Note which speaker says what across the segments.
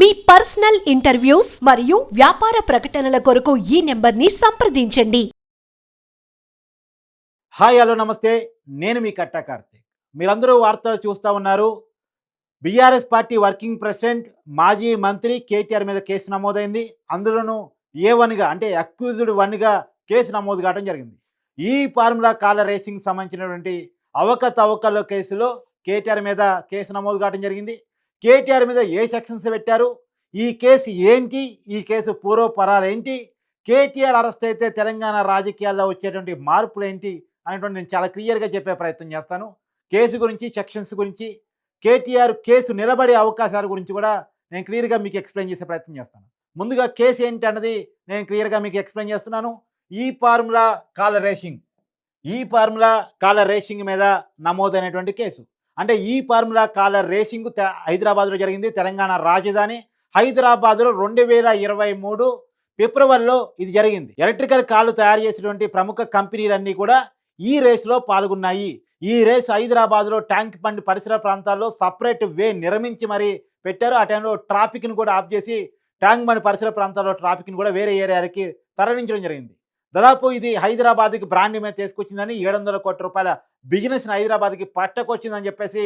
Speaker 1: మీ personal interviews మరియు వ్యాపార ప్రకటనల కొరకు ఈ నెంబర్ని సంప్రదించండి.
Speaker 2: హాయ్ హలో నమస్తే. నేను మీ కట్టా కార్తీక్. మీరందరూ వార్తలు చూస్తూ ఉన్నారు. బీఆర్ఎస్ పార్టీ వర్కింగ్ ప్రెసిడెంట్ మాజీ మంత్రి కేటీఆర్ మీద కేసు నమోదైంది. అందులోనూ ఏ వన్గా అంటే అక్యూజ్డ్ వన్గా కేసు నమోదు కావడం జరిగింది. ఈ ఫార్ములా కాల రేసింగ్ సంబంధించినటువంటి అవకతవకల కేసులో కేటీఆర్ మీద కేసు నమోదు కావడం జరిగింది. కేటీఆర్ మీద ఏ సెక్షన్స్ పెట్టారు? ఈ కేసు ఏంటి? ఈ కేసు పూర్వపరాలు ఏంటి? కేటీఆర్ అరెస్ట్ అయితే తెలంగాణ రాజకీయాల్లో వచ్చేటువంటి మార్పులు ఏంటి? అనేటువంటి నేను చాలా క్లియర్గా చెప్పే ప్రయత్నం చేస్తాను. కేసు గురించి సెక్షన్స్ గురించి కేటీఆర్ కేసు నిలబడే అవకాశాల గురించి కూడా నేను క్లియర్గా మీకు ఎక్స్ప్లెయిన్ చేసే ప్రయత్నం చేస్తాను. ముందుగా కేసు ఏంటి అన్నది నేను క్లియర్గా మీకు ఎక్స్ప్లెయిన్ చేస్తున్నాను. ఈ ఫార్ములా కాల రేసింగ్ ఈ ఫార్ములా కాల రేసింగ్ మీద నమోదైనటువంటి కేసు. అంటే ఈ ఫార్ములా కాలర్ రేసింగ్ హైదరాబాద్లో జరిగింది తెలంగాణ రాజధాని. హైదరాబాద్లో రెండు వేల ఇరవై మూడు ఫిబ్రవరిలో ఇది జరిగింది. ఎలక్ట్రికల్ కార్లు తయారు చేసినటువంటి ప్రముఖ కంపెనీలన్నీ కూడా ఈ రేసులో పాల్గొన్నాయి. ఈ రేసు హైదరాబాద్లో ట్యాంక్ బండ్ పరిసర ప్రాంతాల్లో సపరేట్ వే నిర్మించి మరి పెట్టారు. ఆ టైంలో ట్రాఫిక్ను కూడా ఆఫ్ చేసి ట్యాంక్ బండ్ పరిసర ప్రాంతాల్లో ట్రాఫిక్ను కూడా వేరే ఏరియాలకి తరలించడం జరిగింది. దాదాపు ఇది హైదరాబాద్కి బ్రాండ్ మీద తీసుకొచ్చిందని ఏడు వందల కోట్ల రూపాయల బిజినెస్ని హైదరాబాద్కి పట్టకొచ్చిందని చెప్పేసి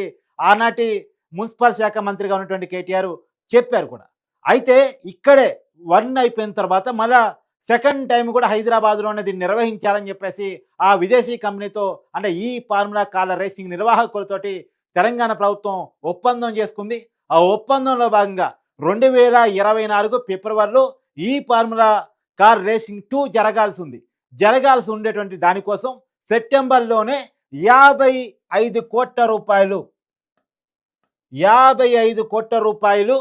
Speaker 2: ఆనాటి మున్సిపల్ శాఖ మంత్రిగా ఉన్నటువంటి కేటీఆర్ చెప్పారు కూడా. అయితే ఇక్కడే వన్ అయిపోయిన తర్వాత మళ్ళా సెకండ్ టైం కూడా హైదరాబాద్లోనే దీన్ని నిర్వహించాలని చెప్పేసి ఆ విదేశీ కంపెనీతో అంటే ఈ ఫార్ములా కాల రేసింగ్ నిర్వాహకులతోటి తెలంగాణ ప్రభుత్వం ఒప్పందం చేసుకుంది. ఆ ఒప్పందంలో భాగంగా రెండు వేల ఇరవై నాలుగు ఫిబ్రవరిలో ఈ ఫార్ములా కార్ రేసింగ్ టూ జరగాల్సి ఉంది జరగాల్సి ఉండేటువంటి దానికోసం సెప్టెంబర్లోనే యాభై ఐదు కోట్ల రూపాయలు యాభై ఐదు కోట్ల రూపాయలు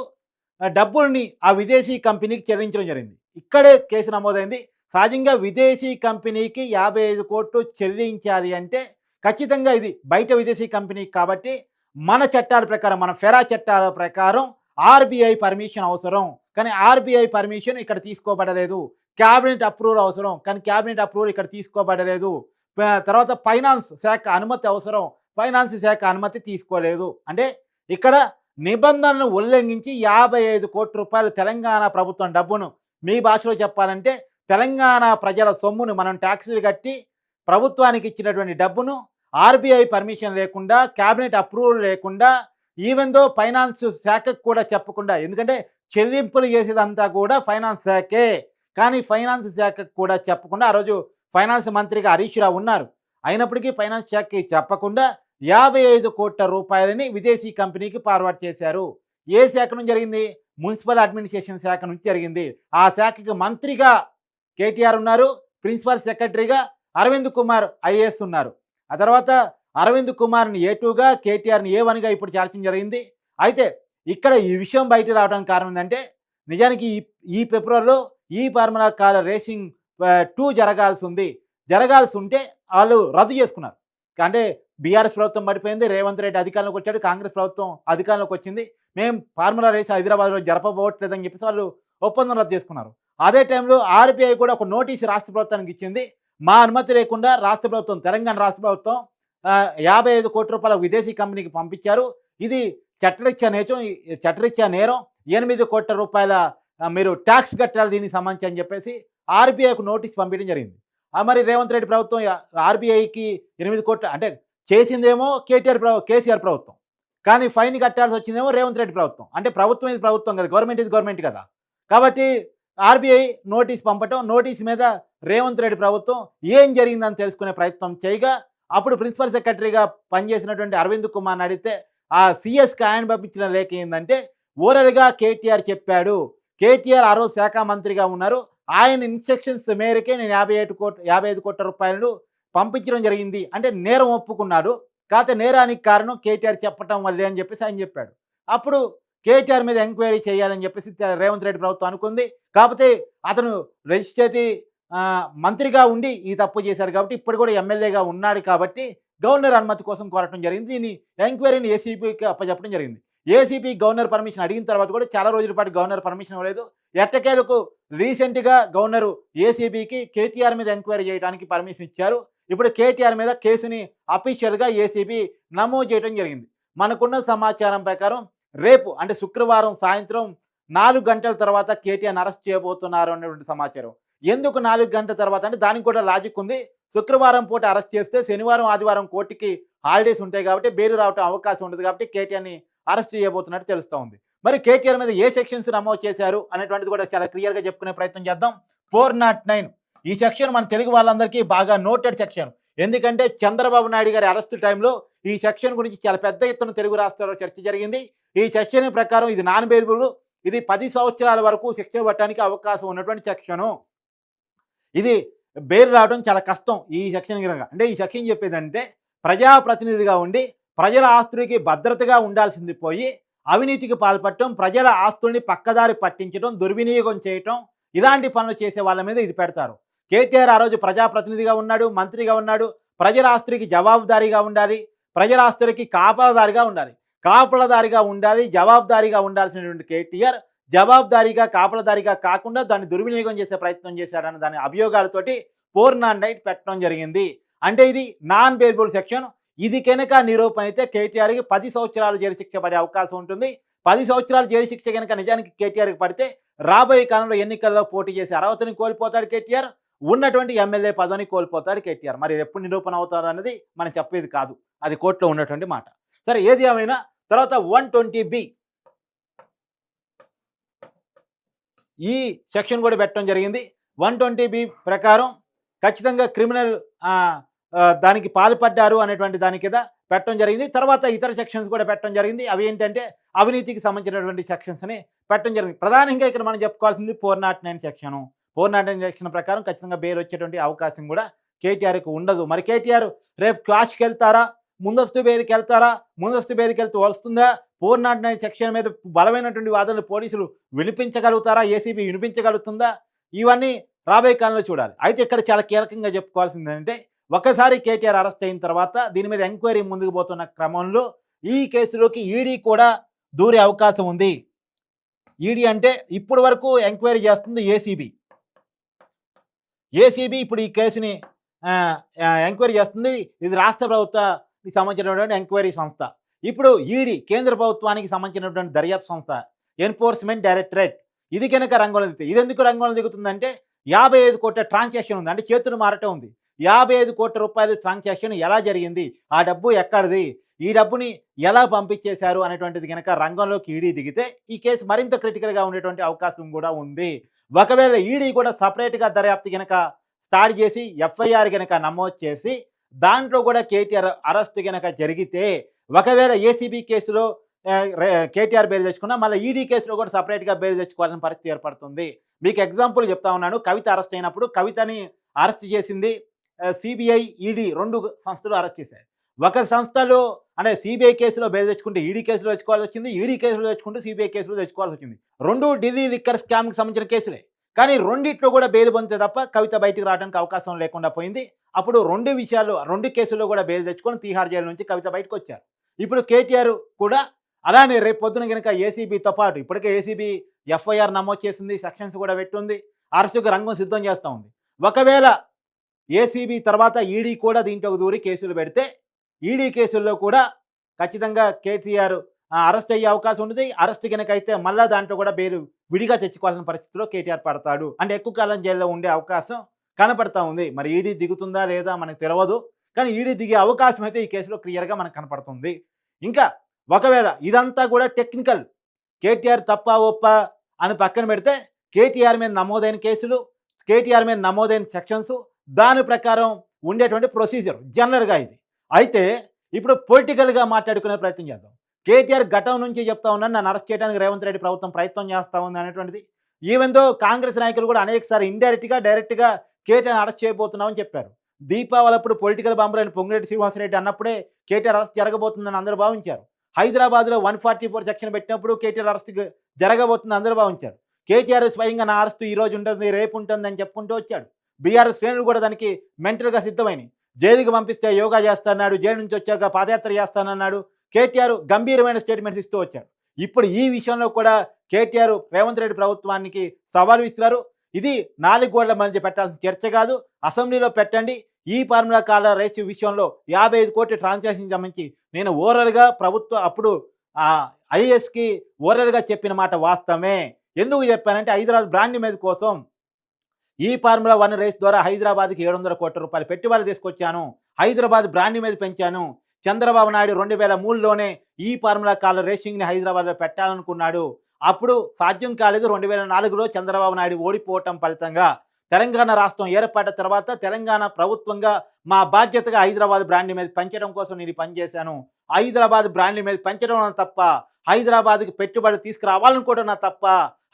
Speaker 2: డబ్బుల్ని ఆ విదేశీ కంపెనీకి చెల్లించడం జరిగింది. ఇక్కడే కేసు నమోదైంది. సహజంగా విదేశీ కంపెనీకి యాభై ఐదు కోట్లు చెల్లించాలి అంటే ఖచ్చితంగా ఇది బయట విదేశీ కంపెనీ కాబట్టి మన చట్టాల ప్రకారం మన ఫెరా చట్టాల ప్రకారం ఆర్బీఐ పర్మిషన్ అవసరం. కానీ ఆర్బీఐ పర్మిషన్ ఇక్కడ తీసుకోబడలేదు. క్యాబినెట్ అప్రూవల్ అవసరం. కానీ క్యాబినెట్ అప్రూవల్ ఇక్కడ తీసుకోబడలేదు. తర్వాత ఫైనాన్స్ శాఖ అనుమతి అవసరం. ఫైనాన్స్ శాఖ అనుమతి తీసుకోలేదు. అంటే ఇక్కడ నిబంధనలను ఉల్లంఘించి యాభై ఐదు కోట్ల రూపాయలు తెలంగాణ ప్రభుత్వం డబ్బును మీ భాషలో చెప్పాలంటే తెలంగాణ ప్రజల సొమ్మును మనం ట్యాక్సులు కట్టి ప్రభుత్వానికి ఇచ్చినటువంటి డబ్బును ఆర్బీఐ పర్మిషన్ లేకుండా క్యాబినెట్ అప్రూవల్ లేకుండా ఈవెన్ దో ఫైనాన్స్ శాఖకు కూడా చెప్పకుండా ఎందుకంటే చెల్లింపులు చేసేదంతా కూడా ఫైనాన్స్ శాఖే. కానీ ఫైనాన్స్ శాఖకు కూడా చెప్పకుండా ఆ రోజు ఫైనాన్స్ మంత్రిగా హరీష్ రావు ఉన్నారు. అయినప్పటికీ ఫైనాన్స్ శాఖకి చెప్పకుండా యాభై ఐదు కోట్ల రూపాయలని విదేశీ కంపెనీకి ఫార్వర్డ్ చేశారు. ఏ శాఖ నుంచి జరిగింది? మున్సిపల్ అడ్మినిస్ట్రేషన్ శాఖ నుంచి జరిగింది. ఆ శాఖకి మంత్రిగా కేటీఆర్ ఉన్నారు ప్రిన్సిపల్ సెక్రటరీగా అరవింద్ కుమార్ ఐఏఎస్ ఉన్నారు. ఆ తర్వాత అరవింద్ కుమార్ని ఏ టూగా కేటీఆర్ని ఏ వన్గా ఇప్పుడు చేర్చడం జరిగింది? అయితే ఇక్కడ ఈ విషయం బయట రావడానికి కారణం ఏంటంటే నిజానికి ఈ ఈ ఫిబ్రవరిలో ఈ ఫార్ములా కార్ రేసింగ్ టూ జరగాల్సి ఉంది జరగాల్సి ఉంటే వాళ్ళు రద్దు చేసుకున్నారు. అంటే బీఆర్ఎస్ ప్రభుత్వం పడిపోయింది రేవంత్ రెడ్డి అధికారంలోకి వచ్చాడు కాంగ్రెస్ ప్రభుత్వం అధికారంలోకి వచ్చింది. మేము ఫార్ములా రేస్ హైదరాబాద్లో జరపబోవట్లేదని చెప్పేసి వాళ్ళు ఒప్పందం రద్దు చేసుకున్నారు. అదే టైంలో ఆర్బీఐ కూడా ఒక నోటీసు రాష్ట్ర ప్రభుత్వానికి ఇచ్చింది. మా అనుమతి లేకుండా రాష్ట్ర ప్రభుత్వం తెలంగాణ రాష్ట్ర ప్రభుత్వం యాభై ఐదు కోట్ల రూపాయల విదేశీ కంపెనీకి పంపించారు. ఇది చట్టరీత్యా నేచం చట్టరీత్యా నేరం. ఎనిమిది కోట్ల రూపాయల మీరు ట్యాక్స్ కట్టాలి దీనికి సంబంధించి అని చెప్పేసి ఆర్బీఐకు నోటీస్ పంపించడం జరిగింది. ఆ, మరి రేవంత్ రెడ్డి ప్రభుత్వం ఆర్బీఐకి ఎనిమిది కోట్ల అంటే చేసిందేమో కేటీఆర్ ప్రభు కేసీఆర్ ప్రభుత్వం. కానీ ఫైన్ కట్టాల్సి వచ్చిందేమో రేవంత్ రెడ్డి ప్రభుత్వం. అంటే ప్రభుత్వం ఇది ప్రభుత్వం కదా గవర్నమెంట్ ఇది గవర్నమెంట్ కదా. కాబట్టి ఆర్బీఐ నోటీస్ పంపటం నోటీస్ మీద రేవంత్ రెడ్డి ప్రభుత్వం ఏం జరిగిందని తెలుసుకునే ప్రయత్నం చేయగా అప్పుడు ప్రిన్సిపల్ సెక్రటరీగా పనిచేసినటువంటి అరవింద్ కుమార్ని అడిగితే ఆ సిఎస్కి ఆయన పంపించిన లేఖ ఏంటంటే ఓరల్గా కేటీఆర్ చెప్పాడు కేటీఆర్ ఆ రోజు శాఖ మంత్రిగా ఉన్నారు. ఆయన ఇన్స్ట్రక్షన్స్ మేరకే నేను యాభై ఐదు కోట్ల యాభై ఐదు కోట్ల రూపాయలు పంపించడం జరిగింది. అంటే నేరం ఒప్పుకున్నాడు. కాకపోతే నేరానికి కారణం కేటీఆర్ చెప్పటం వల్లే అని చెప్పేసి ఆయన చెప్పాడు. అప్పుడు కేటీఆర్ మీద ఎంక్వైరీ చేయాలని చెప్పేసి రేవంత్ రెడ్డి ప్రభుత్వం అనుకుంది. కాకపోతే అతను రెజిస్ట్రేటివ్ మంత్రిగా ఉండి ఈ తప్పు చేశారు కాబట్టి ఇప్పుడు కూడా ఎమ్మెల్యేగా ఉన్నాడు కాబట్టి గవర్నర్ అనుమతి కోసం కోరటం జరిగింది. దీన్ని ఎంక్వైరీని ఏసీపీకి అప్పచెప్పడం జరిగింది. ఏసీపీ గవర్నర్ పర్మిషన్ అడిగిన తర్వాత కూడా చాలా రోజుల పాటు గవర్నర్ పర్మిషన్ ఇవ్వలేదు. ఎట్టకేలకు రీసెంట్గా గవర్నరు ఏసీబీకి కేటీఆర్ మీద ఎంక్వైరీ చేయడానికి పర్మిషన్ ఇచ్చారు. ఇప్పుడు కేటీఆర్ మీద కేసుని అఫీషియల్గా ఏసీబీ నమోదు చేయడం జరిగింది. మనకున్న సమాచారం ప్రకారం రేపు అంటే శుక్రవారం సాయంత్రం నాలుగు గంటల తర్వాత కేటీఆర్ అరెస్ట్ చేయబోతున్నారు అనేటువంటి సమాచారం. ఎందుకు నాలుగు గంటల తర్వాత అంటే దానికి కూడా లాజిక్ ఉంది. శుక్రవారం పూట అరెస్ట్ చేస్తే శనివారం ఆదివారం కోర్టుకి హాలిడేస్ ఉంటాయి కాబట్టి బెయిల్ రావటం అవకాశం ఉండదు కాబట్టి కేటీఆర్ని అరెస్ట్ చేయబోతున్నట్టు తెలుస్తూ ఉంది. మరి కేటీఆర్ మీద ఏ సెక్షన్స్ నమోదు చేశారు అనేటువంటిది కూడా చాలా క్లియర్గా చెప్పుకునే ప్రయత్నం చేద్దాం. Four nought nine. ఈ సెక్షన్ మన తెలుగు వాళ్ళందరికీ బాగా నోటెడ్ సెక్షన్. ఎందుకంటే చంద్రబాబు నాయుడు గారి అరెస్ట్ టైంలో ఈ సెక్షన్ గురించి చాలా పెద్ద ఎత్తున తెలుగు రాష్ట్రాల్లో చర్చ జరిగింది. ఈ సెక్షన్ ప్రకారం ఇది నాన్ బెయిలబుల్. ఇది పది సంవత్సరాల వరకు శిక్ష పట్టడానికి అవకాశం ఉన్నటువంటి సెక్షను. ఇది బెయిల్ రావడం చాలా కష్టం ఈ సెక్షన్ అంటే ఈ సెక్షన్ చెప్పేదంటే ప్రజాప్రతినిధిగా ఉండి ప్రజల ఆస్తులకి భద్రతగా ఉండాల్సింది పోయి అవినీతికి పాల్పడటం ప్రజల ఆస్తుల్ని పక్కదారి పట్టించడం దుర్వినియోగం చేయటం ఇలాంటి పనులు చేసే వాళ్ళ మీద ఇది పెడతారు. కేటీఆర్ ఆ రోజు ప్రజాప్రతినిధిగా ఉన్నాడు మంత్రిగా ఉన్నాడు ప్రజల ఆస్తులకి జవాబుదారీగా ఉండాలి ప్రజల ఆస్తులకి కాపలదారిగా ఉండాలి. కాపలదారిగా ఉండాలి జవాబుదారీగా ఉండాల్సినటువంటి కేటీఆర్ జవాబుదారీగా కాపలదారిగా కాకుండా దాన్ని దుర్వినియోగం చేసే ప్రయత్నం చేశాడన్న దాని అభియోగాలతోటి ఫోర్ నాన్ నైట్ పెట్టడం జరిగింది. అంటే ఇది నాన్ పేర్బుల్ సెక్షన్ ఇది కనుక నిరూపణ అయితే కేటీఆర్కి పది సంవత్సరాలు జైలు శిక్ష పడే అవకాశం ఉంటుంది. పది సంవత్సరాలు జైలు శిక్ష కనుక నిజానికి కేటీఆర్కి పడితే రాబోయే కాలంలో ఎన్నికల్లో పోటీ చేసి అర్హతని కోల్పోతాడు కేటీఆర్. ఉన్నటువంటి ఎమ్మెల్యే పదవిని కోల్పోతాడు కేటీఆర్. మరి ఎప్పుడు నిరూపణ అవుతారు అనేది మనం చెప్పేది కాదు. అది కోర్టులో ఉన్నటువంటి మాట. సరే ఏది ఏమైనా? తర్వాత వన్ ట్వంటీ బి. ఈ సెక్షన్ కూడా పెట్టడం జరిగింది. వన్ ట్వంటీ బి ప్రకారం ఖచ్చితంగా క్రిమినల్ దానికి పాల్పడ్డారు అనేటువంటి దాని కింద పెట్టడం జరిగింది. తర్వాత ఇతర సెక్షన్స్ కూడా పెట్టడం జరిగింది. అవి ఏంటంటే అవినీతికి సంబంధించినటువంటి సెక్షన్స్ని పెట్టడం జరిగింది. ప్రధానంగా ఇక్కడ మనం చెప్పుకోవాల్సింది four nought nine section four nought nine section ప్రకారం ఖచ్చితంగా బెయిల్ వచ్చేటువంటి అవకాశం కూడా కేటీఆర్కి ఉండదు. మరి కేటీఆర్ రేపు క్లాష్కి వెళ్తారా? ముందస్తు బెయిల్కి వెళ్తారా? ముందస్తు బెయిల్కి వెళ్తే వస్తుందా? ఫోర్ నాట్ నైన్ సెక్షన్ మీద బలమైనటువంటి వాదనలు పోలీసులు వినిపించగలుగుతారా? ఏసీబీ వినిపించగలుగుతుందా? ఇవన్నీ రాబోయే కాలంలో చూడాలి. అయితే ఇక్కడ చాలా కీలకంగా చెప్పుకోవాల్సింది ఏంటంటే ఒకసారి కేటీఆర్ అరెస్ట్ అయిన తర్వాత దీని మీద ఎంక్వైరీ ముందుకు పోతున్న క్రమంలో ఈ కేసులోకి ఈడీ కూడా దూరే అవకాశం ఉంది. ఈడీ అంటే ఇప్పటి వరకు ఎంక్వైరీ చేస్తుంది ఏసీబీ. ఏసీబీ ఇప్పుడు ఈ కేసుని ఎంక్వైరీ చేస్తుంది. ఇది రాష్ట్ర ప్రభుత్వానికి సంబంధించినటువంటి ఎంక్వైరీ సంస్థ. ఇప్పుడు ఈడీ కేంద్ర ప్రభుత్వానికి సంబంధించినటువంటి దర్యాప్తు సంస్థ ఎన్ఫోర్స్మెంట్ డైరెక్టరేట్. ఇది కనుక రంగంలో దిగుతుంది ఇది ఎందుకు రంగంలో దిగుతుందంటే యాభై ఐదు కోట్ల ట్రాన్సాక్షన్ ఉంది. అంటే చేతులు మారటం ఉంది. యాభై ఐదు కోట్ల రూపాయల ట్రాన్సాక్షన్ ఎలా జరిగింది? ఆ డబ్బు ఎక్కడిది? ఈ డబ్బుని ఎలా పంపించేశారు? అనేటువంటిది కనుక రంగంలోకి ఈడీ దిగితే ఈ కేసు మరింత క్రిటికల్గా ఉండేటువంటి అవకాశం కూడా ఉంది. ఒకవేళ ఈడీ కూడా సపరేట్గా దర్యాప్తు కనుక స్టార్ట్ చేసి ఎఫ్ఐఆర్ కనుక నమోదు చేసి దాంట్లో కూడా కేటీఆర్ అరెస్ట్ కనుక జరిగితే ఒకవేళ ఏసీబీ కేసులో కేటీఆర్ బెయిల్ తెచ్చుకున్నా మళ్ళీ ఈడీ కేసులో కూడా సపరేట్గా బెయిల్ తెచ్చుకోవాల్సిన పరిస్థితి ఏర్పడుతుంది. మీకు ఎగ్జాంపుల్ చెప్తా ఉన్నాను. కవిత అరెస్ట్ అయినప్పుడు కవితని అరెస్ట్ చేసింది. సిబిఐ ఈడీ రెండు సంస్థలు అరెస్ట్ చేశాయి. ఒక సంస్థలో అంటే సిబిఐ కేసులో బెయిల్ తెచ్చుకుంటే ఈడీ కేసులో తెచ్చుకోవాల్సి వచ్చింది ఈడీ కేసులో తెచ్చుకుంటే సిబిఐ కేసులో తెచ్చుకోవాల్సి వచ్చింది. రెండు ఢిల్లీ లిక్కర్ స్కామ్కి సంబంధించిన కేసులే. కానీ రెండిట్లో కూడా బెయిల్ పొందితే తప్ప కవిత బయటికి రావడానికి అవకాశం లేకుండా పోయింది. అప్పుడు రెండు విషయాలు రెండు కేసుల్లో కూడా బెయిల్ తెచ్చుకొని తీహార్ జైలు నుంచి కవిత బయటకు వచ్చారు. ఇప్పుడు కేటీఆర్ కూడా అలానే రేపు పొద్దున కనుక ఏసీబీతో పాటు ఇప్పటికే ఏసీబీ ఎఫ్ఐఆర్ నమోదు చేసింది సెక్షన్స్ కూడా పెట్టుంది అరెస్టుకు రంగం సిద్ధం చేస్తూ ఉంది. ఒకవేళ ఏసీబీ తర్వాత ఈడీ కూడా దీంట్లోకి దూరి కేసులు పెడితే ఈడీ కేసుల్లో కూడా ఖచ్చితంగా కేటీఆర్ అరెస్ట్ అయ్యే అవకాశం ఉంటుంది అరెస్ట్ కనుక అయితే మళ్ళా దాంట్లో కూడా బెయిల్ విడిగా తెచ్చుకోవాల్సిన పరిస్థితిలో కేటీఆర్ పడతాడు. అంటే ఎక్కువ కాలం జైల్లో ఉండే అవకాశం కనపడతా ఉంది. మరి ఈడీ దిగుతుందా లేదా మనకు తెలియదు కానీ ఈడీ దిగే అవకాశం అయితే ఈ కేసులో క్లియర్గా మనకు కనపడుతుంది. ఇంకా ఒకవేళ ఇదంతా కూడా టెక్నికల్ కేటీఆర్ తప్ప ఒప్ప అని పక్కన పెడితే కేటీఆర్ మీద నమోదైన కేసులు కేటీఆర్ మీద నమోదైన సెక్షన్స్ దాని ప్రకారం ఉండేటువంటి ప్రొసీజర్ జనరల్గా ఇది. అయితే ఇప్పుడు పొలిటికల్గా మాట్లాడుకునే ప్రయత్నం చేద్దాం. కేటీఆర్ గతం నుంచి చెప్తా ఉన్నాను నన్ను అరెస్ట్ చేయడానికి రేవంత్ రెడ్డి ప్రభుత్వం ప్రయత్నం చేస్తూ ఉంది అనేటువంటిది. ఈవెందో కాంగ్రెస్ నాయకులు కూడా అనేకసారి ఇండైరెక్ట్గా డైరెక్ట్గా కేటీఆర్ అరెస్ట్ చేయబోతున్నామని చెప్పారు. దీపావళి అప్పుడు పొలిటికల్ బంబరైన పొంగిరెడ్డి శ్రీనివాసరెడ్డి అన్నప్పుడే కేటీఆర్ అరెస్ట్ జరగబోతుందని అందరూ భావించారు. హైదరాబాద్లో వన్ ఫార్టీ ఫోర్ సెక్షన్ పెట్టినప్పుడు కేటీఆర్ అరెస్ట్ జరగబోతుందని అందరూ భావించారు. కేటీఆర్ స్వయంగా నా అరెస్ట్ ఈ రోజు ఉంటుంది రేపు ఉంటుంది అని చెప్పుకుంటూ వచ్చాడు. బీఆర్ఎస్ శ్రేణులు కూడా దానికి మెంటల్గా సిద్ధమైనవి జైలుకి పంపిస్తే యోగా చేస్తాన్నాడు జైలు నుంచి వచ్చాక పాదయాత్ర చేస్తానన్నాడు. కేటీఆర్ గంభీరమైన స్టేట్మెంట్స్ ఇస్తూ వచ్చాడు. ఇప్పుడు ఈ విషయంలో కూడా కేటీఆర్ రేవంత్ రెడ్డి ప్రభుత్వానికి సవాలు ఇస్తున్నారు ఇది నాలుగు గోడల మధ్య పెట్టాల్సిన చర్చ కాదు. అసెంబ్లీలో పెట్టండి. ఈ ఫార్ములా కాల రైస్ విషయంలో యాభై ఐదు కోట్ల ట్రాన్సాక్షన్ సంబంధించి నేను ఓవరాల్గా ప్రభుత్వ అప్పుడు ఐఏఎస్కి ఓరల్గా చెప్పిన మాట వాస్తవమే. ఎందుకు చెప్పానంటే హైదరాబాద్ బ్రాండ్ మీద కోసం ఈ ఫార్ములా వన్ రేస్ ద్వారా హైదరాబాద్కి ఏడు వందల కోట్ల రూపాయలు పెట్టుబడి తీసుకొచ్చాను. హైదరాబాద్ బ్రాండ్ మీద పెంచాను. చంద్రబాబు నాయుడు రెండు వేల మూడులోనే ఈ ఫార్ములా కాల రేసింగ్ని హైదరాబాద్లో పెట్టాలనుకున్నాడు. అప్పుడు సాధ్యం కాలేదు రెండు వేల నాలుగులో చంద్రబాబు నాయుడు ఓడిపోవటం ఫలితంగా. తెలంగాణ రాష్ట్రం ఏర్పడ్డ తర్వాత తెలంగాణ ప్రభుత్వంగా మా బాధ్యతగా హైదరాబాద్ బ్రాండ్ మీద పెంచడం కోసం నేను పనిచేశాను పని చేశాను. హైదరాబాద్ బ్రాండ్ మీద పెంచడం తప్ప హైదరాబాద్కి పెట్టుబడి తీసుకురావాలనుకోవడం నా తప్ప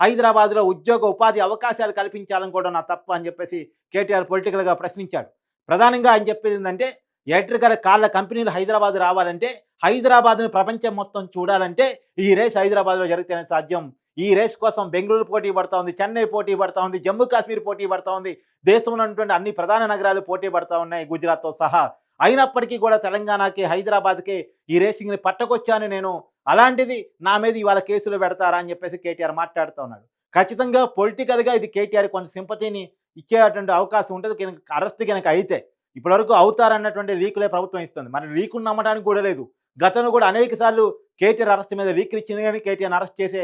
Speaker 2: హైదరాబాద్లో ఉద్యోగ ఉపాధి అవకాశాలు కల్పించాలని కూడా నా తప్ప అని చెప్పేసి కేటీఆర్ పొలిటికల్గా ప్రశ్నించాడు. ప్రధానంగా ఆయన చెప్పేది ఏంటంటే ఎలక్ట్రికల్ కార్ల కంపెనీలు హైదరాబాద్ రావాలంటే హైదరాబాద్ను ప్రపంచం మొత్తం చూడాలంటే ఈ రేస్ హైదరాబాద్లో జరిగితేనే సాధ్యం. ఈ రేస్ కోసం బెంగళూరు పోటీ పడతా ఉంది చెన్నై పోటీ పడతా ఉంది జమ్మూ కాశ్మీర్ పోటీ పడతా ఉంది దేశంలో ఉన్నటువంటి అన్ని ప్రధాన నగరాలు పోటీ పడతా ఉన్నాయి గుజరాత్తో సహా. అయినప్పటికీ కూడా తెలంగాణకి హైదరాబాద్కి ఈ రేసింగ్ని పట్టకొచ్చాను నేను. అలాంటిది నా మీద ఇవాళ కేసులు పెడతారా అని చెప్పేసి కేటీఆర్ మాట్లాడుతూ ఉన్నాడు. ఖచ్చితంగా పొలిటికల్గా ఇది కేటీఆర్ కొంత సింపతిని ఇచ్చేటువంటి అవకాశం ఉంటుంది కనుక అరెస్ట్ కనుక అయితే. ఇప్పటివరకు అవుతారన్నటువంటి లీకులే ప్రభుత్వం ఇస్తుంది. మరి లీకులు నమ్మడానికి కూడా లేదు. గతంలో కూడా అనేక సార్లు కేటీఆర్ అరెస్ట్ మీద లీకులు ఇచ్చింది కానీ కేటీఆర్ అరెస్ట్ చేసే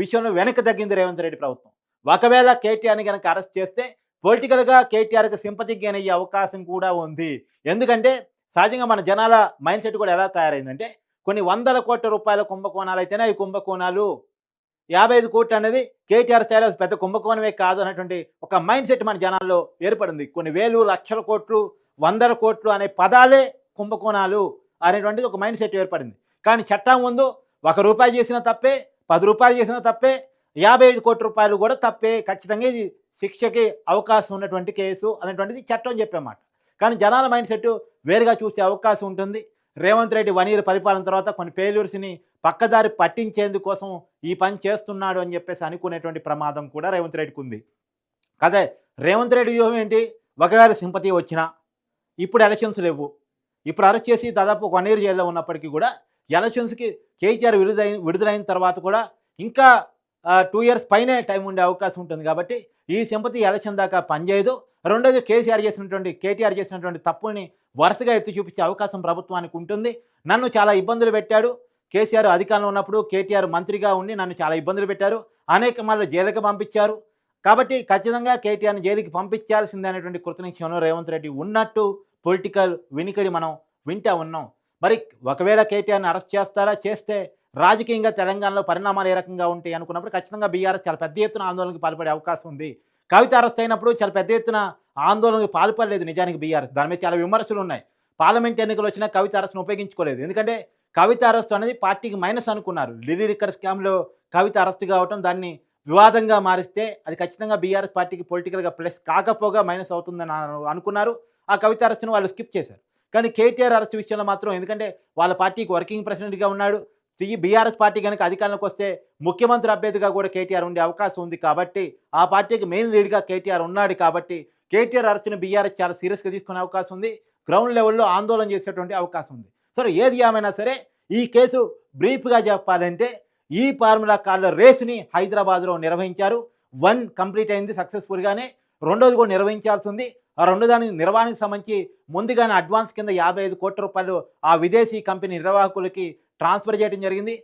Speaker 2: విషయంలో వెనక్కి తగ్గింది రేవంత్ రెడ్డి ప్రభుత్వం. ఒకవేళ కేటీఆర్ని కనుక అరెస్ట్ చేస్తే పొలిటికల్గా కేటీఆర్కి సింపతి గెయిన్ అయ్యే అవకాశం కూడా ఉంది. ఎందుకంటే సహజంగా మన జనాల మైండ్ సెట్ కూడా ఎలా తయారైందంటే కొన్ని వందల కోట్ల రూపాయల కుంభకోణాలు అయితేనే అవి కుంభకోణాలు. యాభై ఐదు కోట్లు అనేది కేటీఆర్ స్థాయిలో పెద్ద కుంభకోణమే కాదు అన్నటువంటి ఒక మైండ్ సెట్ మన జనాల్లో ఏర్పడింది. కొన్ని వేలు లక్షల కోట్లు వందల కోట్లు అనే పదాలే కుంభకోణాలు అనేటువంటిది ఒక మైండ్ సెట్ ఏర్పడింది. కానీ చట్టం ముందు ఒక రూపాయి చేసిన తప్పే పది రూపాయలు చేసిన తప్పే యాభై ఐదు కోట్ల రూపాయలు కూడా తప్పే. ఖచ్చితంగా ఇది శిక్షకి అవకాశం ఉన్నటువంటి కేసు అనేటువంటిది చట్టం చెప్పేమాట కానీ జనాల మైండ్ సెట్ వేరుగా చూసే అవకాశం ఉంటుంది. రేవంత్ రెడ్డి వన్ ఇయర్ పరిపాలన తర్వాత కొన్ని ఫెయిల్యూర్స్ని పక్కదారి పట్టించేందుకోసం ఈ పని చేస్తున్నాడు అని చెప్పేసి అనుకునేటువంటి ప్రమాదం కూడా రేవంత్ రెడ్డికి ఉంది. అదే రేవంత్ రెడ్డి వ్యూహం ఏంటి? ఒకవేళ సింపతి వచ్చినా ఇప్పుడు ఎలక్షన్స్ లేవు. ఇప్పుడు అరెస్ట్ చేసి దాదాపు వన్ ఇయర్ జైల్లో ఉన్నప్పటికీ కూడా ఎలక్షన్స్కి కేటీఆర్ విడుదలైన విడుదలైన తర్వాత కూడా ఇంకా టూ ఇయర్స్ పైనే టైం ఉండే అవకాశం ఉంటుంది కాబట్టి ఈ సింపతి ఎలక్షన్ దాకా పనిచేయదు. రెండోది కేసీఆర్ చేసినటువంటి కేటీఆర్ చేసినటువంటి తప్పుల్ని వరుసగా ఎత్తి చూపించే అవకాశం ప్రభుత్వానికి ఉంటుంది. నన్ను చాలా ఇబ్బందులు పెట్టాడు. కేసీఆర్ అధికారంలో ఉన్నప్పుడు కేటీఆర్ మంత్రిగా ఉండి నన్ను చాలా ఇబ్బందులు పెట్టారు. అనేక మళ్ళీ జైలుకి పంపించారు. కాబట్టి ఖచ్చితంగా కేటీఆర్ని జైలుకి పంపించాల్సిందే అనేటువంటి కృతనిక్షంలో రేవంత్ రెడ్డి ఉన్నట్టు పొలిటికల్ వినికిడి మనం వింటా ఉన్నాం. మరి ఒకవేళ కేటీఆర్ని అరెస్ట్ చేస్తారా? చేస్తే రాజకీయంగా తెలంగాణలో పరిణామాలు ఏ రకంగా ఉంటాయి అనుకున్నప్పుడు ఖచ్చితంగా బీఆర్ఎస్ చాలా పెద్ద ఎత్తున ఆందోళనకు పాల్పడే అవకాశం ఉంది. కవిత అరెస్ట్ అయినప్పుడు చాలా పెద్ద ఎత్తున ఆందోళనకు పాల్పడలేదు నిజానికి బీఆర్ఎస్ దాని మీద చాలా విమర్శలు ఉన్నాయి. పార్లమెంట్ ఎన్నికలు వచ్చినా కవిత అరెస్ట్ను ఉపయోగించుకోలేదు. ఎందుకంటే కవిత అరెస్ట్ అనేది పార్టీకి మైనస్ అనుకున్నారు. ఢిల్లీ లిక్కర్ స్కామ్లో కవిత అరెస్ట్ కావటం దాన్ని వివాదంగా మారిస్తే అది ఖచ్చితంగా బీఆర్ఎస్ పార్టీకి పొలిటికల్గా ప్లస్ కాకపోగా మైనస్ అవుతుందని అనుకున్నారు. ఆ కవిత అరెస్ట్ను వాళ్ళు స్కిప్ చేశారు. కానీ కేటీఆర్ అరెస్ట్ విషయంలో మాత్రం ఎందుకంటే వాళ్ళ పార్టీకి వర్కింగ్ ప్రెసిడెంట్గా ఉన్నాడు. ఈ బీఆర్ఎస్ పార్టీ కనుక అధికారంలోకి వస్తే ముఖ్యమంత్రి అభ్యర్థిగా కూడా కేటీఆర్ ఉండే అవకాశం ఉంది కాబట్టి ఆ పార్టీకి మెయిన్ లీడ్గా కేటీఆర్ ఉన్నాడు కాబట్టి కేటీఆర్ అరెస్ట్ని బీఆర్ఎస్ చాలా సీరియస్గా తీసుకునే అవకాశం ఉంది. గ్రౌండ్ లెవెల్లో ఆందోళన చేసేటువంటి అవకాశం ఉంది. సరే ఏది ఏమైనా సరే ఈ కేసు బ్రీఫ్గా చెప్పాలంటే ఈ ఫార్ములా కార్ల రేసుని హైదరాబాద్లో నిర్వహించారు. వన్ కంప్లీట్ అయింది సక్సెస్ఫుల్గానే. రెండోది కూడా నిర్వహించాల్సి ఉంది. ఆ రెండు దాని నిర్వహణకు సంబంధించి ముందుగానే అడ్వాన్స్ కింద యాభై ఐదు కోట్ల రూపాయలు ఆ విదేశీ కంపెనీ నిర్వాహకులకి ట్రాన్స్ఫర్ చేయడం జరిగింది.